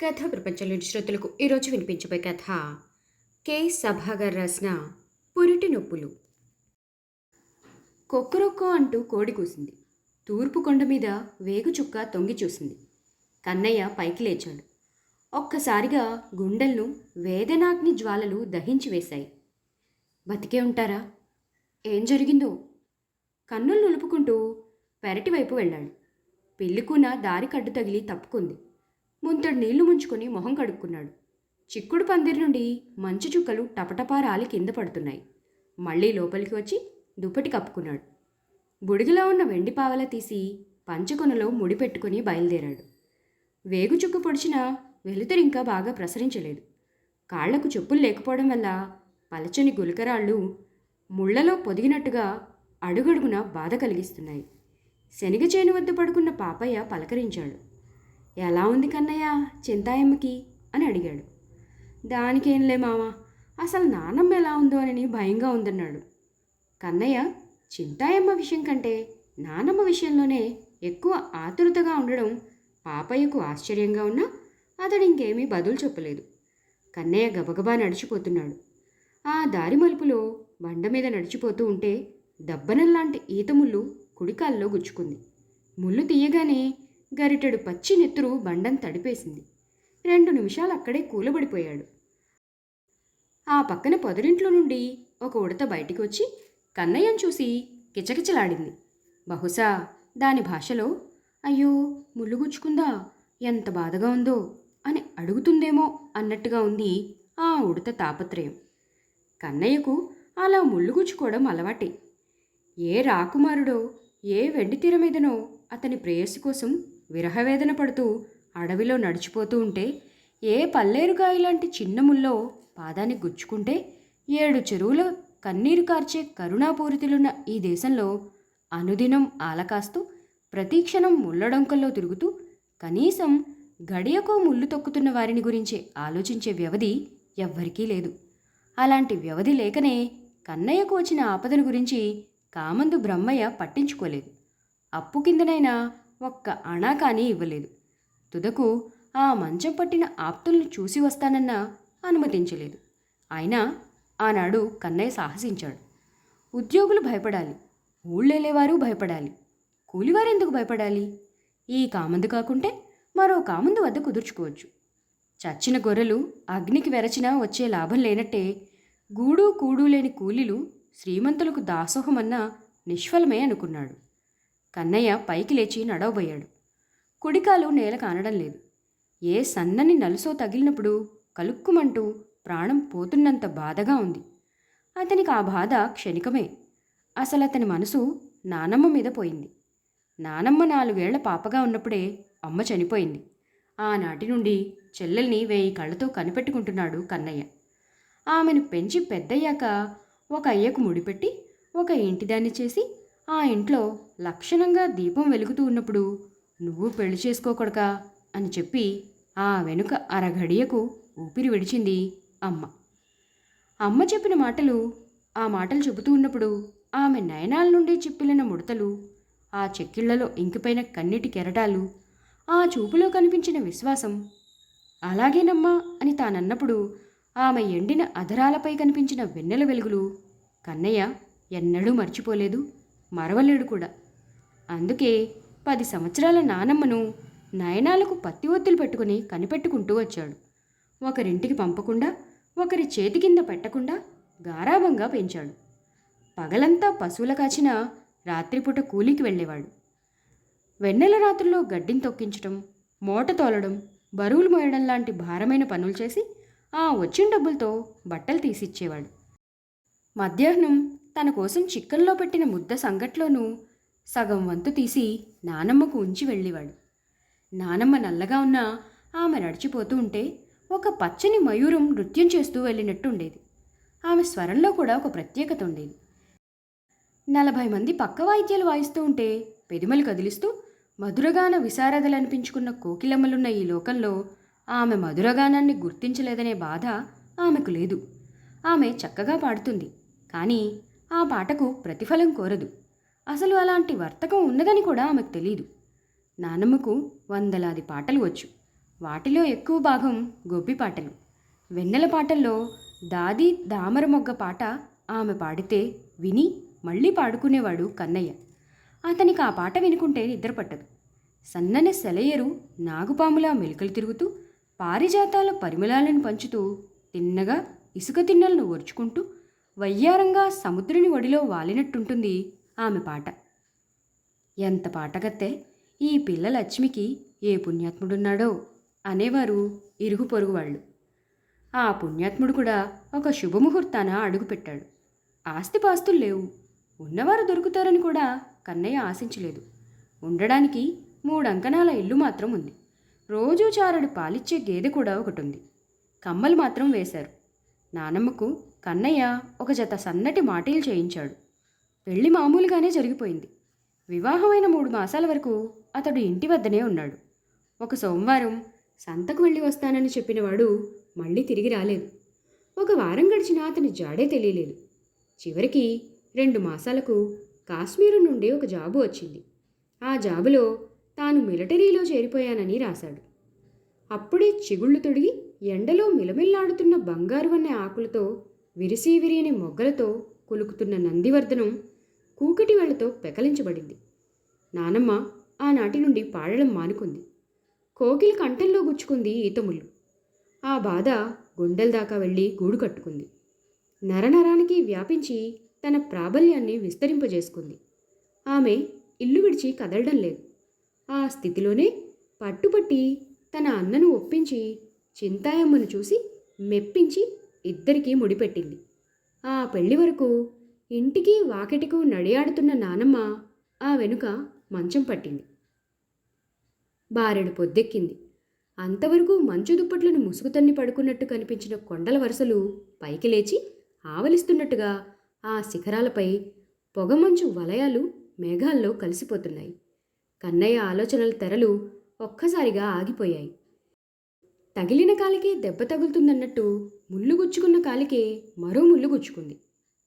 కథ ప్రపంచంలోని శ్రోతలకు ఈరోజు వినిపించబోయే కథ కె. సభాగర్ రాసిన పురిటి నొప్పులు. కొక్కరొక్కో అంటూ కోడి కూసింది. తూర్పు కొండ మీద వేగు చుక్క తొంగి చూసింది. కన్నయ్య పైకి లేచాడు. ఒక్కసారిగా గుండెలను వేదనాగ్ని జ్వాలలు దహించి వేశాయి. బతికే ఉంటారా? ఏం జరిగిందో? కన్నులు నులుపుకుంటూ పెరటి వైపు వెళ్ళాడు. పెళ్ళికూన దారి కడ్డు తగిలి తప్పుకుంది. ముంతడు నీళ్ళు ముంచుకొని మొహం కడుక్కున్నాడు. చిక్కుడు పందిరి నుండి మంచు చుక్కలు టపటపా రాలి కింద పడుతున్నాయి. మళ్ళీ లోపలికి వచ్చి దుప్పటి కప్పుకున్నాడు. బుడిగిలో ఉన్న వెండి పావల తీసి పంచకొనలో ముడిపెట్టుకుని బయలుదేరాడు. వేగు చుక్క పొడిచిన వెలుతురు ఇంకా బాగా ప్రసరించలేదు. కాళ్ళకు చెప్పులు లేకపోవడం వల్ల పలచని గులకరాళ్ళు ముళ్ళలో పొదిగినట్టుగా అడుగడుగున బాధ కలిగిస్తున్నాయి. శనగ చేను వద్ద పడుకున్న పాపయ్య పలకరించాడు. ఎలా ఉంది కన్నయ్య? చింతాయమ్మకి? అని అడిగాడు. దానికేంలే మామ అసలు నానమ్మ ఎలా ఉందో అని భయంగా ఉందన్నాడు. కన్నయ్య చింతాయమ్మ విషయం కంటే నానమ్మ విషయంలోనే ఎక్కువ ఆతురతగా ఉండడం పాపయ్యకు ఆశ్చర్యంగా ఉన్నా అతడు ఇంకేమీ బదులు చెప్పలేదు. కన్నయ్య గబగబా నడిచిపోతున్నాడు. ఆ దారి మలుపులో బండ మీద నడిచిపోతూ ఉంటే దబ్బనల్లాంటి ఈతముళ్ళు కుడికాల్లో గుచ్చుకుంది. ముళ్ళు తీయగానే గరిటెడు పచ్చి నెత్తురు బండం తడిపేసింది. రెండు నిమిషాలు అక్కడే కూలబడిపోయాడు. ఆ పక్కన పొదరింట్లో నుండి ఒక ఉడత బయటికి వచ్చి కన్నయ్యను చూసి కిచకిచలాడింది. బహుశా దాని భాషలో అయ్యో ముళ్ళుగుచ్చుకుందా ఎంత బాధగా ఉందో? అని అడుగుతుందేమో అన్నట్టుగా ఉంది ఆ ఉడత తాపత్రయం. కన్నయ్యకు అలా ముళ్ళుగుచ్చుకోవడం అలవాటే. ఏ రాకుమారుడో ఏ వెండి తీర మీదనో అతని ప్రేయస్సు కోసం విరహవేదన పడుతూ అడవిలో నడిచిపోతూ ఉంటే ఏ పల్లేరుకాయ లాంటి చిన్న ముల్లో పాదాన్ని గుచ్చుకుంటే ఏడు చెరువులు కన్నీరు కార్చే కరుణాపూరితులున్న ఈ దేశంలో అనుదినం ఆలకాస్తూ ప్రతీక్షణం ముళ్ళడొంకల్లో తిరుగుతూ కనీసం గడియకో ముళ్ళు తొక్కుతున్న వారిని గురించి ఆలోచించే వ్యవధి ఎవ్వరికీ లేదు. అలాంటి వ్యవధి లేకనే కన్నయ్యకు వచ్చిన ఆపదను గురించి కామందు బ్రహ్మయ్య పట్టించుకోలేదు. అప్పు కిందనైనా ఒక్క అణా కానీ ఇవ్వలేదు. తుదకు ఆ మంచం పట్టిన ఆప్తుల్ని చూసి వస్తానన్నా అనుమతించలేదు. అయినా ఆనాడు కన్నయ్య సాహసించాడు. ఉద్యోగులు భయపడాలి. ఊళ్ళేలేవారు భయపడాలి. కూలివారెందుకు భయపడాలి? ఈ కామందు కాకుంటే మరో కామందు వద్ద కుదుర్చుకోవచ్చు. చచ్చిన గొర్రెలు అగ్నికి వెరచినా వచ్చే లాభం లేనట్టే గూడు కూడు లేని కూలీలు శ్రీమంతులకు దాసోహమన్నా నిష్ఫలమే అనుకున్నాడు. కన్నయ్య పైకి లేచి నడవబోయాడు. కుడికాలు నేల కానడం లేదు. ఏ సన్నని నలుసో తగిలినప్పుడు కలుక్కుమంటూ ప్రాణం పోతున్నంత బాధగా ఉంది. అతనికి ఆ బాధ క్షణికమే. అసలు అతని మనసు నానమ్మ మీద పోయింది. నానమ్మ నాలుగేళ్ళ పాపగా ఉన్నప్పుడే అమ్మ చనిపోయింది. ఆనాటి నుండి చెల్లెల్ని వేయి కళ్ళతో కనిపెట్టుకుంటున్నాడు కన్నయ్య. ఆమెను పెంచి పెద్దయ్యాక ఒక అయ్యకు ముడిపెట్టి ఒక ఇంటిదాన్ని చేసి ఆ ఇంట్లో లక్షణంగా దీపం వెలుగుతూ ఉన్నప్పుడు నువ్వు పెళ్ళి చేసుకోకూడకా అని చెప్పి ఆ వెనుక అరఘడియకు ఊపిరి విడిచింది అమ్మ. అమ్మ చెప్పిన మాటలు ఆ మాటలు చెబుతూ ఉన్నప్పుడు ఆమె నయనాల నుండి చిప్పిలిన ముడతలు ఆ చెక్కిళ్ళలో ఇంకిపోయిన కన్నీటి కెరటాలు ఆ చూపులో కనిపించిన విశ్వాసం అలాగేనమ్మా అని తానన్నప్పుడు ఆమె ఎండిన అధరాలపై కనిపించిన వెన్నెల వెలుగులు కన్నయ్య ఎన్నడూ మర్చిపోలేదు. మరవలేడు కూడా. అందుకే పది సంవత్సరాల నానమ్మను నయనాలకు పత్తి ఒత్తులు పెట్టుకుని కనిపెట్టుకుంటూ వచ్చాడు. ఒకరింటికి పంపకుండా ఒకరి చేతి కింద పెట్టకుండా గారాభంగా పెంచాడు. పగలంతా పశువుల కాచిన రాత్రిపూట కూలికి వెళ్ళేవాడు. వెన్నెల రాత్రుల్లో గడ్డిని తొక్కించటం మూట తోలడం బరువులు మోయడం లాంటి భారమైన పనులు చేసి ఆ వచ్చిన డబ్బులతో బట్టలు తీసిచ్చేవాడు. మధ్యాహ్నం తన కోసం చిక్కన్లో పెట్టిన ముద్ద సంగట్లోనూ సగం వంతు తీసి నానమ్మకు ఉంచి వెళ్ళేవాడు. నానమ్మ నల్లగా ఉన్న ఆమె నడిచిపోతూ ఉంటే ఒక పచ్చని మయూరం నృత్యం చేస్తూ వెళ్ళినట్టు ఉండేది. ఆమె స్వరంలో కూడా ఒక ప్రత్యేకత ఉండేది. నలభై మంది పక్క వాయిద్యాలు వాయిస్తూ ఉంటే పెదిమలు కదిలిస్తూ మధురగాన విశారదలు అనిపించుకున్న కోకిలమ్మలున్న ఈ లోకంలో ఆమె మధురగానాన్ని గుర్తించలేదనే బాధ ఆమెకు లేదు. ఆమె చక్కగా పాడుతుంది. కానీ ఆ పాటకు ప్రతిఫలం కోరదు. అసలు అలాంటి వర్తకం ఉన్నదని కూడా ఆమెకు తెలియదు నానమ్మకు వందలాది పాటలు వచ్చు. వాటిలో ఎక్కువ భాగం గొబ్బి పాటలు. వెన్నెల పాటల్లో దాది దామర మొగ్గ పాట ఆమె పాడితే విని మళ్ళీ పాడుకునేవాడు కన్నయ్య. అతనికి ఆ పాట వినుకుంటే నిద్రపట్టదు. సన్నని సెలయరు నాగుపాములా మెలికలు తిరుగుతూ పారిజాతాల పరిమళాలను పంచుతూ తిన్నగా ఇసుక తిన్నలను ఒరుచుకుంటూ వయ్యారంగా సముద్రుని ఒడిలో వాలినట్టుంటుంది ఆమె పాట. ఎంత పాటగత్తే ఈ పిల్ల లక్ష్మికి ఏ పుణ్యాత్ముడున్నాడో అనేవారు ఇరుగు పొరుగు వాళ్ళు. ఆ పుణ్యాత్ముడు కూడా ఒక శుభముహూర్తాన అడుగుపెట్టాడు. ఆస్తిపాస్తులు లేవు. ఉన్నవారు దొరుకుతారని కూడా కన్నయ్య ఆశించలేదు. ఉండడానికి మూడంకణాల ఇల్లు మాత్రం ఉంది. రోజూ చారడు పాలిచ్చే గేదె కూడా ఒకటి ఉంది కమ్మలు మాత్రం వేశారు. నానమ్మకు కన్నయ్య ఒక జత సన్నటి మాటీలు చేయించాడు. పెళ్ళి మామూలుగానే జరిగిపోయింది. వివాహమైన మూడు మాసాల వరకు అతడు ఇంటి వద్దనే ఉన్నాడు. ఒక సోమవారం సంతకు వెళ్ళి వస్తానని చెప్పినవాడు మళ్ళీ తిరిగి రాలేదు. ఒక వారం గడిచినా అతని జాడే తెలియలేదు. చివరికి రెండు మాసాలకు కాశ్మీరు నుండి ఒక జాబు వచ్చింది. ఆ జాబులో తాను మిలిటరీలో చేరిపోయానని రాశాడు. అప్పుడే చిగుళ్ళు తొడిగి ఎండలో మిలమిల్లాడుతున్న బంగారు వన్నె ఆకులతో విరిసి విరియని మొగ్గలతో కులుకుతున్న నందివర్ధనం కూకటి వాళ్ళతో పెకలించబడింది. నానమ్మ ఆనాటి నుండి పాడడం మానుకుంది. కోకిల కంఠంలో గుచ్చుకుంది ఈతములు ఆ బాధ గుండెల దాకా వెళ్ళి గూడు కట్టుకుంది. నరనరానికి వ్యాపించి తన ప్రాబల్యాన్ని విస్తరింపజేసుకుంది. ఆమె ఇల్లు విడిచి కదలడం లేదు. ఆ స్థితిలోనే పట్టుపట్టి తన అన్నను ఒప్పించి చింతాయమ్మను చూసి మెప్పించి ఇద్దరికీ ముడిపెట్టింది. ఆ పెళ్ళి వరకు ఇంటికి వాకిటికు నడియాడుతున్న నానమ్మ ఆ వెనుక మంచం పట్టింది. బారెడు పొద్దెక్కింది. అంతవరకు మంచు దుప్పట్లను ముసుగుతన్ని పడుకున్నట్టు కనిపించిన కొండల వరుసలు పైకి లేచి ఆవలిస్తున్నట్టుగా ఆ శిఖరాలపై పొగమంచు వలయాలు మేఘాల్లో కలిసిపోతున్నాయి. కన్నయ్య ఆలోచనల తెరలు ఒక్కసారిగా ఆగిపోయాయి. తగిలిన కాలికే దెబ్బ తగులుతుందన్నట్టు ముళ్ళు గుచ్చుకున్న కాలికే మరో ముళ్ళు గుచ్చుకుంది.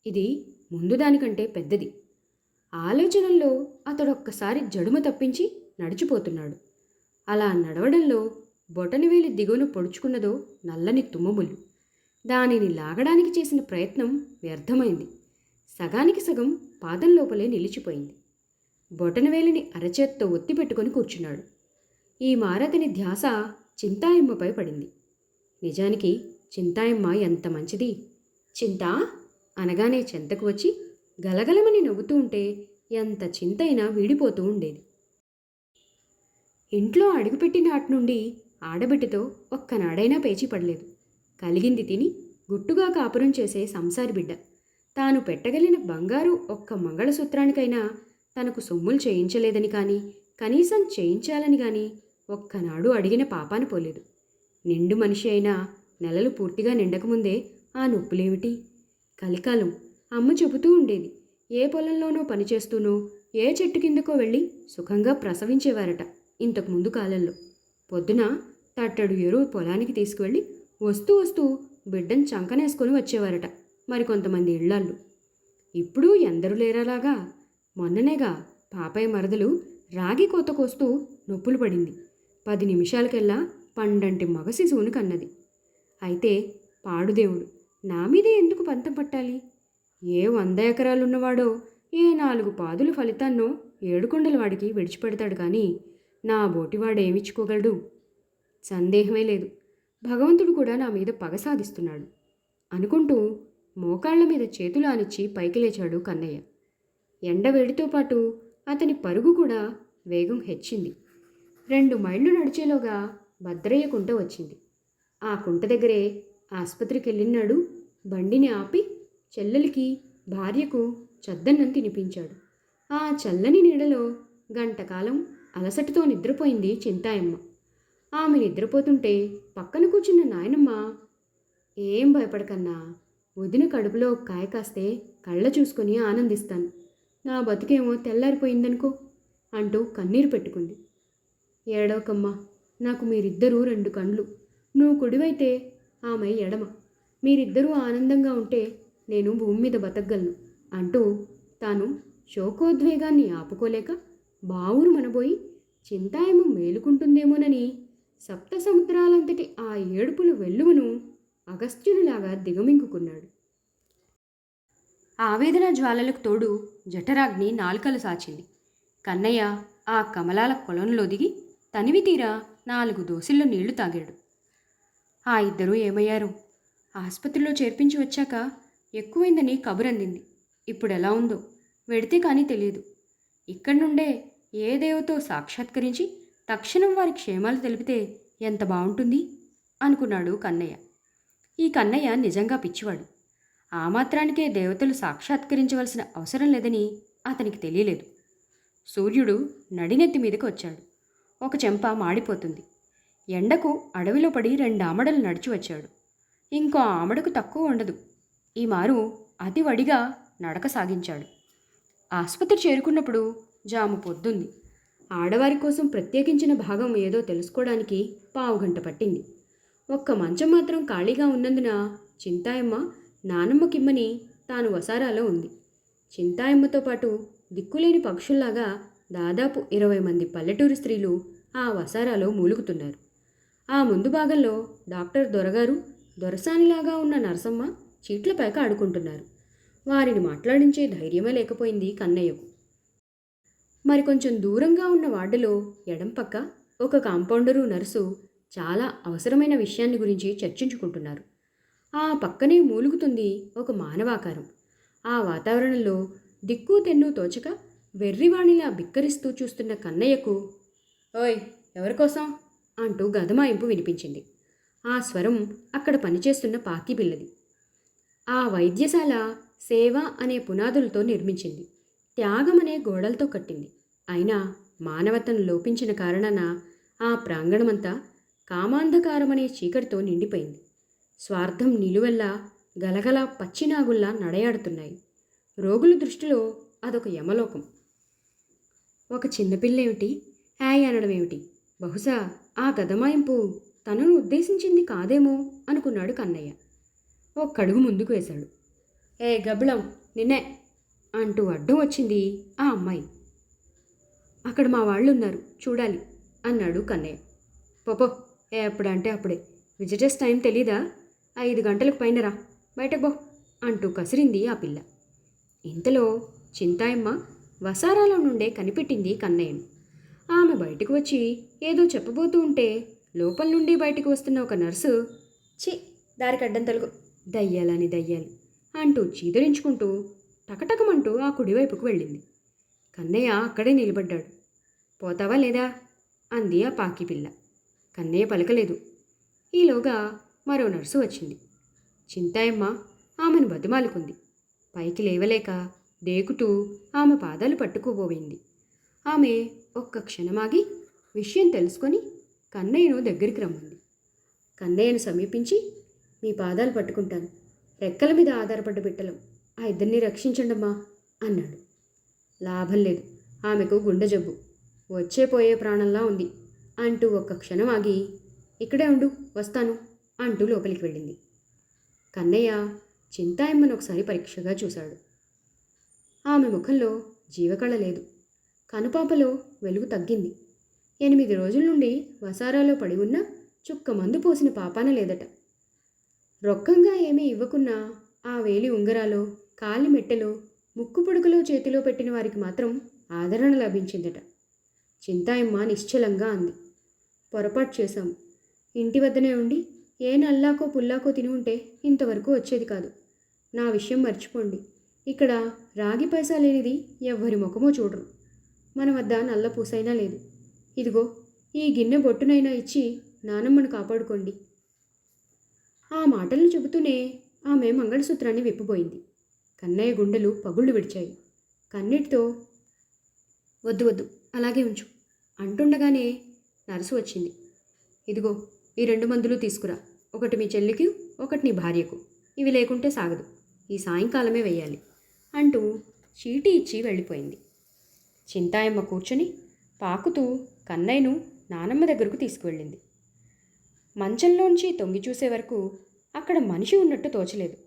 ఇది ముందు దానికంటే పెద్దది. ఆలోచనల్లో అతడొక్కసారి జడుమ తప్పించి నడిచిపోతున్నాడు. అలా నడవడంలో బొటనవేలి దిగువను పొడుచుకున్నదో నల్లని తుమ్మములు దానిని లాగడానికి చేసిన ప్రయత్నం వ్యర్థమైంది. సగానికి సగం పాదం లోపలే నిలిచిపోయింది. బొటనవేలిని అరచేత్తో ఒత్తి పెట్టుకొని కూర్చున్నాడు. ఈ మారతని ధ్యాస చింతాయమ్మపై పడింది నిజానికి చింతాయమ్మ ఎంత మంచిది? చింతా? అనగానే చెంతకు వచ్చి గలగలమని నవ్వుతూ ఉంటే ఎంత చింతైనా వీడిపోతూ ఉండేది. ఇంట్లో అడుగుపెట్టిన నాటి నుండి ఆడబిడ్డతో ఒక్కనాడైనా పేచీ పడలేదు. కలిగింది తిని గుట్టుగా కాపురం చేసే సంసారి బిడ్డ. తాను పెట్టగలిగిన బంగారు ఒక్క మంగళసూత్రానికైనా తనకు సొమ్ములు చేయించలేదని కానీ కనీసం చేయించాలని కానీ ఒక్కనాడు అడిగిన పాపాన పోలేదు. నిండు మనిషి అయినా నెలలు పూర్తిగా నిండకముందే ఆ నొప్పులేమిటి? కలికాలం అమ్మ చెబుతూ ఉండేది ఏ పొలంలోనో పనిచేస్తూనో ఏ చెట్టు కిందకో వెళ్ళి సుఖంగా ప్రసవించేవారట ఇంతకు ముందు కాలంలో. పొద్దున తట్టడు ఎరువు పొలానికి తీసుకువెళ్ళి వస్తూ వస్తూ బిడ్డను చంకనేసుకొని వచ్చేవారట మరికొంతమంది ఇళ్ళాళ్ళు ఇప్పుడు ఎందరు లేరాలాగా మొన్ననేగా పాపయ్య మరదలు రాగి కోత కోస్తూ నొప్పులు పడింది. పది నిమిషాలకెల్లా పండంటి మగ శిశువుని కన్నది. అయితే పాడుదేవుడు నా మీదే ఎందుకు పంతం పట్టాలి? ఏ వంద ఎకరాలున్నవాడో ఏ నాలుగు పాదుల ఫలితాన్నో ఏడుకొండల వాడికి విడిచిపెడతాడు కానీ నా బోటివాడేమిచ్చుకోగలడు సందేహమే లేదు. భగవంతుడు కూడా నా మీద పగ సాధిస్తున్నాడు. అనుకుంటూ మోకాళ్ళ మీద చేతులు ఆనిచ్చి పైకి లేచాడు కన్నయ్య. ఎండ వేడితో పాటు అతని పరుగు కూడా వేగం హెచ్చింది. రెండు మైళ్ళు నడిచేలోగా భద్రయ్య కుంట వచ్చింది. ఆ కుంట దగ్గరే ఆసుపత్రికి వెళ్ళినాడు బండిని ఆపి చెల్లెలికి భార్యకు చద్దన్నం తినిపించాడు. ఆ చల్లని నీడలో గంటకాలం అలసటతో నిద్రపోయింది చింతాయమ్మ. ఆమె నిద్రపోతుంటే పక్కన కూర్చున్న నాయనమ్మ ఏం భయపడకన్నా వదిన కడుపులో కాయ కాస్తే కళ్ళ చూసుకొని ఆనందిస్తాను. నా బతుకేమో తెల్లారిపోయిందనుకో అంటూ కన్నీరు పెట్టుకుంది. ఏడవకమ్మా నాకు మీరిద్దరూ రెండు కండ్లు నువ్వు కుడివైతే ఆమె ఎడమ. మీరిద్దరూ ఆనందంగా ఉంటే నేను భూమి మీద బతకగలను. అంటూ తాను శోకోద్వేగాన్ని ఆపుకోలేక బావురు మనబోయి చింతాయము మేలుకుంటుందేమోనని సప్త సముద్రాలంతటి ఆ ఏడుపుల వెల్లువను అగస్త్యునిలాగా దిగమింగుకున్నాడు. ఆవేదన జ్వాలలకు తోడు జఠరాగ్ని నాలుకలు సాచింది. కన్నయ్య ఆ కమలాల కొలంలో దిగి తనివి తీరా నాలుగు దోసిల్లో నీళ్ళు తాగాడు. ఆ ఇద్దరూ ఏమయ్యారు? ఆసుపత్రిలో చేర్పించి వచ్చాక ఎక్కువైందని కబురందింది. ఇప్పుడు ఎలా ఉందో వెడితే కానీ తెలియదు ఇక్కడి నుండే ఏ దేవతో సాక్షాత్కరించి తక్షణం వారి క్షేమాలు తెలిపితే ఎంత బాగుంటుంది అనుకున్నాడు కన్నయ్య. ఈ కన్నయ్య నిజంగా పిచ్చివాడు. ఆ మాత్రానికే దేవతలు సాక్షాత్కరించవలసిన అవసరం లేదని అతనికి తెలియలేదు. సూర్యుడు నడినెత్తి మీదకి వచ్చాడు ఒక చెంప మాడిపోతుంది. ఎండకు అడవిలో పడి రెండు ఆమడలు నడిచి వచ్చాడు. ఇంకో ఆమడకు తక్కువ ఉండదు. ఈ మారు అతి వడిగా నడక సాగించాడు. ఆసుపత్రి చేరుకున్నప్పుడు జాము పొద్దుంది. ఆడవారి కోసం ప్రత్యేకించిన భాగం ఏదో తెలుసుకోవడానికి పావుగంట పట్టింది. ఒక్క మంచం మాత్రం ఖాళీగా ఉన్నందున చింతాయమ్మ నానమ్మకిమ్మని తాను వసారాలో ఉంది. చింతాయమ్మతో పాటు దిక్కులేని పక్షుల్లాగా దాదాపు ఇరవై మంది పల్లెటూరు స్త్రీలు ఆ వసారాలో మూలుగుతున్నారు. ఆ ముందు భాగంలో డాక్టర్ దొరగారు దొరసానిలాగా ఉన్న నరసమ్మ చీట్ల పైక ఆడుకుంటున్నారు. వారిని మాట్లాడించే ధైర్యమే లేకపోయింది కన్నయ్యకు. మరి కొంచెం దూరంగా ఉన్న వార్డులో ఎడం పక్క ఒక కాంపౌండరు నర్సు చాలా అవసరమైన విషయాన్ని గురించి చర్చించుకుంటున్నారు. ఆ పక్కనే మూలుగుతుంది ఒక మానవాకారం. ఆ వాతావరణంలో దిక్కు తెన్ను తోచక వెర్రివాణిలా బిక్కరిస్తూ చూస్తున్న కన్నయ్యకు ఓయ్ ఎవరికోసం? అంటూ గదమాయింపు వినిపించింది. ఆ స్వరం అక్కడ పనిచేస్తున్న పాకి పిల్లది ఆ వైద్యశాల సేవ అనే పునాదులతో నిర్మించింది. త్యాగం అనే గోడలతో కట్టింది. అయినా మానవతను లోపించిన కారణాన ఆ ప్రాంగణమంతా కామాంధకారమనే చీకటితో నిండిపోయింది. స్వార్థం నిలువెల్లా గలగల పచ్చినాగుల్లా నడయాడుతున్నాయి. రోగుల దృష్టిలో అదొక యమలోకం. ఒక చిన్నపిల్లేమిటి హాయ్ అనడం ఏమిటి బహుశా ఆ గదమాయింపు తనను ఉద్దేశించింది కాదేమో అనుకున్నాడు కన్నయ్య. ఒక్కడుగు ముందుకు వేశాడు. ఏ గబ్బిళం నిన్నే అంటూ అడ్డం వచ్చింది ఆ అమ్మాయి. అక్కడ మా వాళ్ళు ఉన్నారు చూడాలి అన్నాడు కన్నయ్య. పోపో ఎప్పుడంటే అప్పుడే విజిటర్స్ టైం తెలీదా? ఐదు గంటలకు పైన రా. బయటకు బో అంటూ కసిరింది ఆ పిల్ల. ఇంతలో చింతాయమ్మ వసారాలో నుండే కనిపెట్టింది కన్నయ్యను. ఆమె బయటకు వచ్చి ఏదో చెప్పబోతూ ఉంటే లోపల నుండి బయటకు వస్తున్న ఒక నర్సు చి దారికడ్డం తలుగు. దయ్యాలని దయ్యాలి అంటూ చీదరించుకుంటూ టకటకమంటూ ఆ కుడివైపుకు వెళ్ళింది. కన్నయ్య అక్కడే నిలబడ్డాడు. పోతావా లేదా? అంది ఆ పాకి పిల్ల. కన్నయ్య పలకలేదు. ఈలోగా మరో నర్సు వచ్చింది. చింతాయమ్మ ఆమెను బతిమాలుకుంది. పైకి లేవలేక దేకుతూ ఆమె పాదాలు పట్టుకోబోయింది ఆమె ఒక్క క్షణమాగి విషయం తెలుసుకొని కన్నయ్యను దగ్గరికి రమ్మంది. కన్నయ్యను సమీపించి మీ పాదాలు పట్టుకుంటాను. రెక్కల మీద ఆధారపడ్డ బిడ్డలం. ఆ ఇద్దరిని రక్షించండమ్మా అన్నాడు. లాభం లేదు. ఆమెకు గుండె జబ్బు. వచ్చే పోయే ప్రాణంలా ఉంది అంటూ ఒక్క క్షణం ఆగి ఇక్కడే ఉండు వస్తాను అంటూ లోపలికి వెళ్ళింది. కన్నయ్య చింతాయమ్మను ఒకసారి పరీక్షగా చూశాడు. ఆమె ముఖంలో జీవకళ లేదు. కనుపాపలో వెలుగు తగ్గింది. ఎనిమిది రోజుల నుండి వసారాలో పడి ఉన్న చుక్క మందు పోసిన పాపాన లేదట. రొక్కంగా ఏమీ ఇవ్వకున్నా ఆ వేలి ఉంగరాలో కాలి మెట్టెలో ముక్కు పుడకలో చేతిలో పెట్టిన వారికి మాత్రం ఆదరణ లభించిందట. చింతాయమ్మ నిశ్చలంగా అంది. పొరపాటు చేశాము ఇంటి వద్దనే ఉండి ఏ నల్లాకో పుల్లాకో తిని ఉంటే ఇంతవరకు వచ్చేది కాదు. నా విషయం మర్చిపోండి. ఇక్కడ రాగి పైసా లేనిది ఎవ్వరి ముఖమో చూడరు. మన వద్ద నల్ల పూసైనా లేదు. ఇదిగో ఈ గిన్నె బొట్టునైనా ఇచ్చి నానమ్మను కాపాడుకోండి. ఆ మాటలను చెబుతూనే ఆమె మంగళసూత్రాన్ని విప్పబోయింది కన్నయ్య గుండెలు పగుళ్ళు విడిచాయి. కన్నీటితో వద్దు వద్దు అలాగే ఉంచు అంటుండగానే నర్సు వచ్చింది. ఇదిగో ఈ రెండు మందులు తీసుకురా. ఒకటి మీ చెల్లికి ఒకటి నీ భార్యకు. ఇవి లేకుంటే సాగదు. ఈ సాయంకాలమే వెయ్యాలి. అంటూ చీటీ ఇచ్చి వెళ్ళిపోయింది. చింతాయమ్మ కూర్చొని పాకుతూ కన్నయ్యను నానమ్మ దగ్గరకు తీసుకువెళ్ళింది. మంచంలోంచి తొంగి చూసే వరకు అక్కడ మనిషి ఉన్నట్టు తోచలేదు.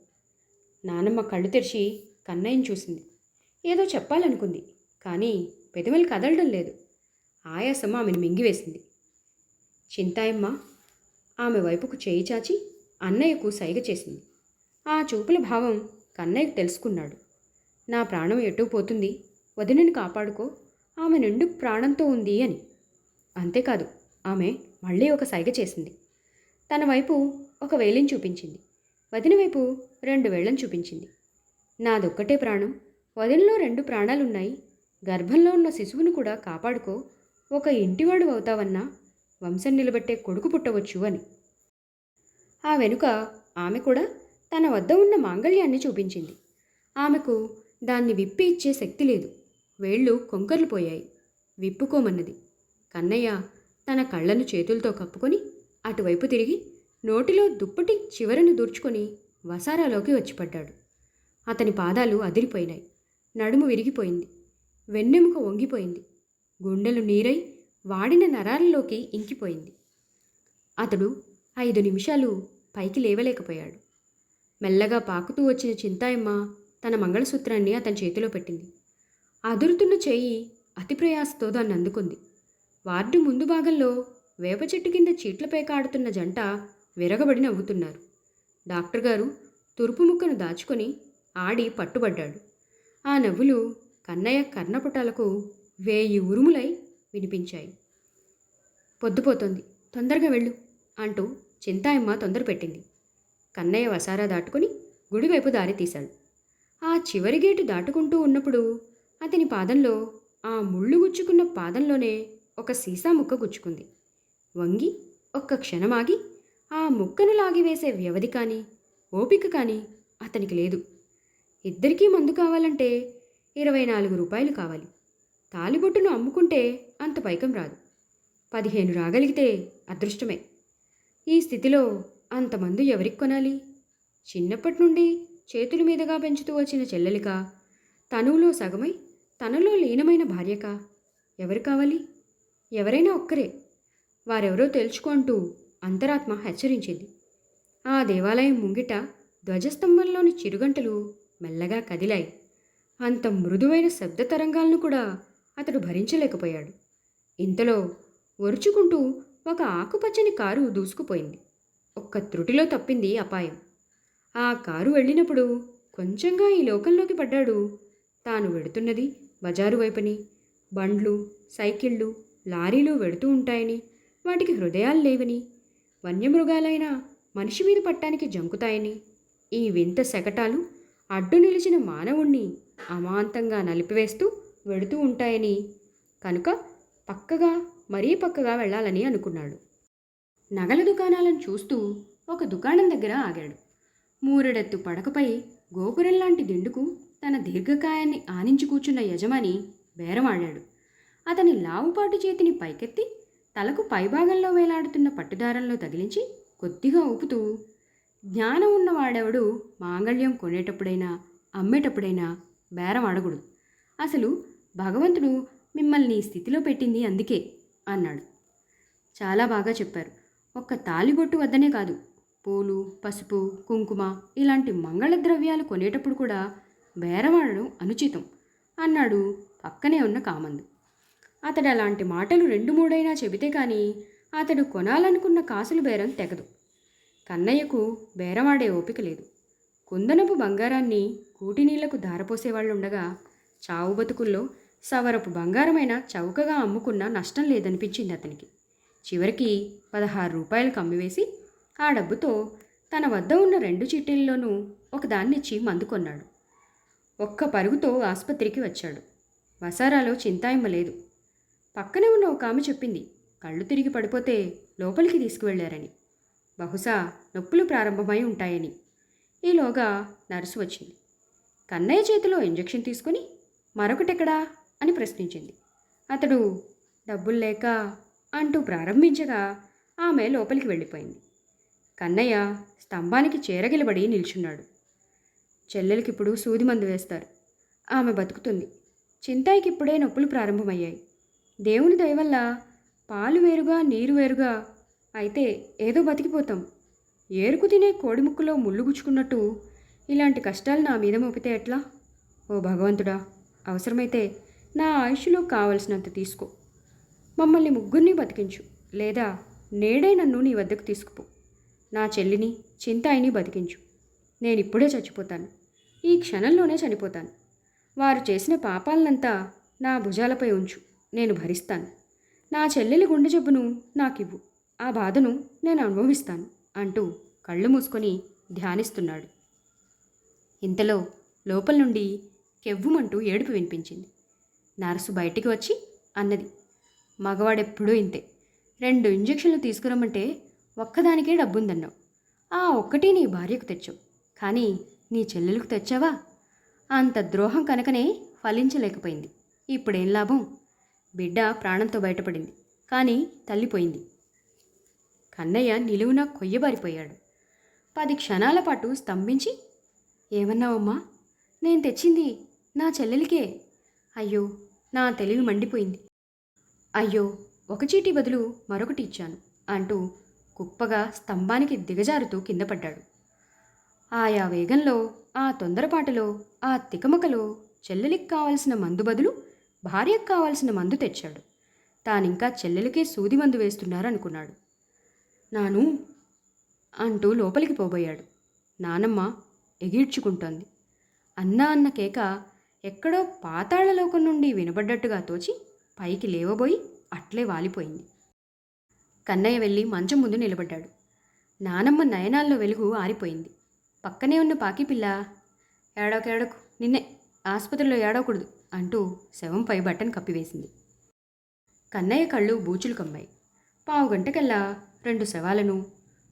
నానమ్మ కళ్ళు తెరిచి కన్నయ్యను చూసింది. ఏదో చెప్పాలనుకుంది కానీ పెదవులు కదలడం లేదు. ఆయాసం ఆమెను మింగివేసింది. చింతాయమ్మ ఆమె వైపుకు చేయి చాచి అన్నయ్యకు సైగ చేసింది. ఆ చూపుల భావం కన్నయ్యకు తెలుసుకున్నాడు. నా ప్రాణం ఎటు పోతుంది. వదినని కాపాడుకో. ఆమె నిండు ప్రాణంతో ఉంది అని. అంతేకాదు ఆమె మళ్ళీ ఒక సైగ చేసింది. తన వైపు ఒక వేలిని చూపించింది. వదిన వైపు రెండు వేళ్ళని చూపించింది. నాదొక్కటే ప్రాణం. వదినలో రెండు ప్రాణాలున్నాయి. గర్భంలో ఉన్న శిశువును కూడా కాపాడుకో. ఒక ఇంటివాడు అవుతావన్నా వంశం నిలబెట్టే కొడుకు పుట్టవచ్చు అని. ఆ వెనుక ఆమె కూడా తన వద్ద ఉన్న మాంగళ్యాన్ని చూపించింది. ఆమెకు దాన్ని విప్పి ఇచ్చే శక్తి లేదు. వేళ్ళు కొంకర్లు పోయాయి. విప్పుకోమన్నది. కన్నయ్య తన కళ్ళను చేతులతో కప్పుకొని అటువైపు తిరిగి నోటిలో దుప్పటి చివరను దూర్చుకొని వసారాలోకి వచ్చిపడ్డాడు. అతని పాదాలు అదిరిపోయినాయి. నడుము విరిగిపోయింది. వెన్నెముక వంగిపోయింది. గుండెలు నీరై వాడిన నరాలలోకి ఇంకిపోయింది. అతడు ఐదు నిమిషాలు పైకి లేవలేకపోయాడు. మెల్లగా పాకుతూ వచ్చిన చింతాయమ్మ తన మంగళసూత్రాన్ని అతని చేతిలో పెట్టింది. అదురుతున్న చేయి అతి ప్రయాసతో దాన్ని అందుకుంది. వార్డు ముందు భాగంలో వేప చెట్టు కింద చీట్లపై ఆడుతున్న జంట విరగబడి నవ్వుతున్నారు. డాక్టర్ గారు తురుపు ముక్కను దాచుకొని ఆడి పట్టుబడ్డాడు. ఆ నవ్వులు కన్నయ్య కర్ణపుటాలకు వేయి ఉరుములై వినిపించాయి. పొద్దుపోతోంది తొందరగా వెళ్ళు అంటూ చింతాయమ్మ తొందర పెట్టింది కన్నయ్య వసారా దాటుకుని గుడివైపు దారి తీశాడు. ఆ చివరి గేటు దాటుకుంటూ ఉన్నప్పుడు అతని పాదంలో ఆ ముళ్ళు గుచ్చుకున్న పాదంలోనే ఒక సీసా ముక్క గుచ్చుకుంది. వంగి ఒక్క క్షణమాగి ఆ ముక్కను లాగివేసే వ్యవధి కానీ ఓపిక కానీ అతనికి లేదు. ఇద్దరికీ మందు కావాలంటే ఇరవై నాలుగు రూపాయలు కావాలి. తాలిబొట్టును అమ్ముకుంటే అంత పైకం రాదు. పదిహేను రాగలిగితే అదృష్టమే. ఈ స్థితిలో అంతమంది ఎవరికి కొనాలి? చిన్నప్పటి నుండి చేతుల మీదుగా పెంచుతూ వచ్చిన చెల్లెలిక తనువులో సగమై తనలో లీనమైన భార్యక ఎవరు కావాలి? ఎవరైనా ఒక్కరే. వారెవరో తెలుసుకుంటూ అంతరాత్మ హెచ్చరించింది. ఆ దేవాలయం ముంగిట ధ్వజస్తంభంలోని చిరుగంటలు మెల్లగా కదిలాయి. అంత మృదువైన శబ్ద తరంగాలను కూడా అతడు భరించలేకపోయాడు. ఇంతలో ఒరుచుకుంటూ ఒక ఆకుపచ్చని కారు దూసుకుపోయింది. ఒక్క త్రుటిలో తప్పింది అపాయం. ఆ కారు వెళ్ళినప్పుడు కొంచెంగా ఈ లోకంలోకి పడ్డాడు. తాను వెడుతున్నది బజారు వైపని. బండ్లు సైకిళ్ళు లారీలు వెడుతూ ఉంటాయని వాటికి హృదయాలు లేవని వన్యమృగాలైన మనిషి మీద పట్టానికి జంకుతాయని. ఈ వింత శకటాలు అడ్డు నిలిచిన మానవుణ్ణి అమాంతంగా నలిపివేస్తూ వెడుతూ ఉంటాయని కనుక పక్కగా మరీ పక్కగా వెళ్ళాలని అనుకున్నాడు. నగల దుకాణాలను చూస్తూ ఒక దుకాణం దగ్గర ఆగాడు. మూరెడెత్తు పడకపై గోపురం లాంటి దిండుకు తన దీర్ఘకాయాన్ని ఆనించి కూర్చున్న యజమాని బేరమాడాడు. అతని లావుపాటు చేతిని పైకెత్తి తలకు పైభాగంలో వేలాడుతున్న పట్టుదారంలో తగిలించి కొద్దిగా ఊపుతూ జ్ఞానం ఉన్నవాడెవడు మాంగళ్యం కొనేటప్పుడైనా అమ్మేటప్పుడైనా బేరం అడగుడు అసలు భగవంతుడు మిమ్మల్ని ఈ స్థితిలో పెట్టింది అందుకే అన్నాడు. చాలా బాగా చెప్పారు. ఒక్క తాలిబొట్టు వద్దనే కాదు పూలు పసుపు కుంకుమ ఇలాంటి మంగళ ద్రవ్యాలు కొనేటప్పుడు కూడా బేరమాడడం అనుచితం అన్నాడు పక్కనే ఉన్న కామందు. అతడు అలాంటి మాటలు రెండు మూడైనా చెబితే కానీ అతడు కొనాలనుకున్న కాసులు బేరం తెగదు. కన్నయ్యకు బేరమాడే ఓపిక లేదు. కుందనపు బంగారాన్ని కూటినీళ్ళకు ధారపోసేవాళ్ళుండగా చావు బతుకుల్లో సవరపు బంగారమైన చౌకగా అమ్ముకున్నా నష్టం లేదనిపించింది అతనికి. చివరికి పదహారు రూపాయలకు అమ్మివేసి ఆ డబ్బుతో తన వద్ద ఉన్న రెండు చీటీల్లోనూ ఒకదాన్నిచ్చి మందు కొన్నాడు. ఒక్క పరుగుతో ఆసుపత్రికి వచ్చాడు. వసారాలో చింతాయమ్మ లేదు. పక్కనే ఉన్న ఒక ఆమె చెప్పింది కళ్ళు తిరిగి పడిపోతే లోపలికి తీసుకువెళ్ళారని బహుశా నొప్పులు ప్రారంభమై ఉంటాయని. ఈలోగా నర్సు వచ్చింది. కన్నయ్య చేతిలో ఇంజెక్షన్ తీసుకుని మరొకటెక్కడా? అని ప్రశ్నించింది. అతడు డబ్బులు లేక అంటూ ప్రారంభించగా ఆమె లోపలికి వెళ్ళిపోయింది. కన్నయ్య స్తంభానికి చేరగిలబడి నిల్చున్నాడు. చెల్లెలకి ఇప్పుడు సూది మందు వేస్తారు. ఆమె బతుకుతుంది. చింతాయికి ఇప్పుడే నొప్పులు ప్రారంభమయ్యాయి. దేవుని దయవల్ల పాలు వేరుగా నీరు వేరుగా అయితే ఏదో బతికిపోతాం. ఏరుకు తినే కోడి ముక్కులో ముళ్ళు గుచ్చుకున్నట్టు ఇలాంటి కష్టాలు నా మీద మోపితే ఎట్లా? ఓ భగవంతుడా అవసరమైతే నా ఆయుష్లో కావలసినంత తీసుకో. మమ్మల్ని ముగ్గురిని బతికించు. లేదా నేడే నన్ను నీ వద్దకు తీసుకుపో. నా చెల్లిని చింతాయిని బతికించు. నేనిప్పుడే చచ్చిపోతాను. ఈ క్షణంలోనే చనిపోతాను. వారు చేసిన పాపాలనంతా నా భుజాలపై ఉంచు. నేను భరిస్తాను. నా చెల్లెలి గుండె జబ్బును నాకివ్వు. ఆ బాధను నేను అనుభవిస్తాను అంటూ కళ్ళు మూసుకొని ధ్యానిస్తున్నాడు. ఇంతలో లోపల నుండి కెవ్వుమంటూ ఏడుపు వినిపించింది. నర్సు బయటికి వచ్చి అన్నది మగవాడెప్పుడూ ఇంతే. రెండు ఇంజక్షన్లు తీసుకురమ్మంటే ఒక్కదానికే డబ్బుందన్నావు. ఆ ఒక్కటి నీ భార్యకు తెచ్చావు. కానీ నీ చెల్లెలకు తెచ్చావా? అంత ద్రోహం కనుకనే ఫలించలేకపోయింది. ఇప్పుడేం లాభం? బిడ్డ ప్రాణంతో బయటపడింది. కానీ తల్లిపోయింది. కన్నయ్య నిలువున కొయ్యబారిపోయాడు. పది క్షణాల పాటు స్తంభించి ఏమన్నావమ్మా? నేను తెచ్చింది నా చెల్లెలికే. అయ్యో నా తెలివి మండిపోయింది. అయ్యో ఒక చీటీ బదులు మరొకటి ఇచ్చాను అంటూ కుప్పగా స్తంభానికి దిగజారుతూ కింద పడ్డాడు. ఆయా వేగంలో ఆ తొందరపాటులో ఆ తికమకలో చెల్లెలికి కావలసిన మందు బదులు భార్యకు కావలసిన మందు తెచ్చాడు. తానింకా చెల్లెలికే సూది మందు వేస్తున్నారనుకున్నాడు. నాను! అంటూ లోపలికి పోబోయాడు. నానమ్మ ఎగీడ్చుకుంటోంది. అన్నా అన్న కేక ఎక్కడో పాతాళలోకం నుండి వినబడ్డట్టుగా తోచి పైకి లేవబోయి అట్లే వాలిపోయింది. కన్నయ్య వెళ్ళి మంచం ముందు నిలబడ్డాడు. నానమ్మ నయనాల్లో వెలుగు ఆరిపోయింది. పక్కనే ఉన్న పాకిపిల్ల ఏడోకు ఏడోకు నిన్నే ఆసుపత్రిలో ఏడవకూడదు అంటూ శవంపై బట్టను కప్పివేసింది. కన్నయ్య కళ్ళు బూచులు కమ్మాయి. పావు గంటకల్లా రెండు శవాలను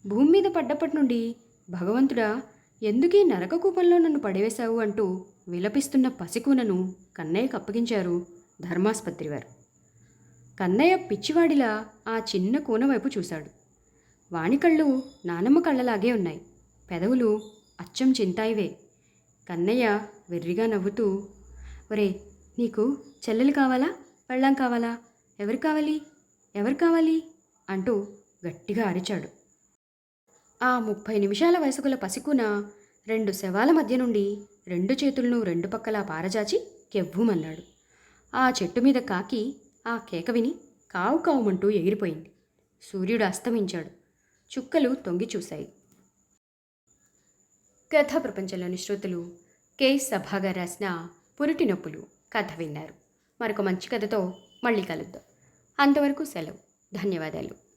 భూమి మీద పడ్డప్పటి నుండి భగవంతుడా ఎందుకీ నరక కూపంలో నన్ను పడవేశావు అంటూ విలపిస్తున్న పసికూనను కన్నయ్యకు అప్పగించారు ధర్మాస్పత్రి వారు. కన్నయ్య పిచ్చివాడిలా ఆ చిన్న కూన వైపు చూశాడు. వాణి కళ్ళు నానమ్మ కళ్ళలాగే ఉన్నాయి. పెదవులు అచ్చం చింతాయివే. కన్నయ్య వెర్రిగా నవ్వుతూ ఒరే నీకు చెల్లెలు కావాలా? పెళ్ళాం కావాలా? ఎవరు కావాలి? ఎవరు కావాలి? అంటూ గట్టిగా అరిచాడు. ఆ ముప్పై నిమిషాల వయసుగల పసికున రెండు శవాల మధ్య నుండి రెండు చేతులను రెండు పక్కలా పారజాచి కెవ్వుమన్నాడు ఆ చెట్టు మీద కాకి ఆ కేక విని కావు కావుమంటూ ఎగిరిపోయింది. సూర్యుడు అస్తమించాడు. చుక్కలు తొంగి చూశాయి. కథ ప్రపంచంలోని శ్రోతలు కే. సభాగా రాసిన పురిటి నొప్పులు కథ విన్నారు. మరొక మంచి కథతో మళ్ళీ కలుద్దాం. అంతవరకు సెలవు. ధన్యవాదాలు.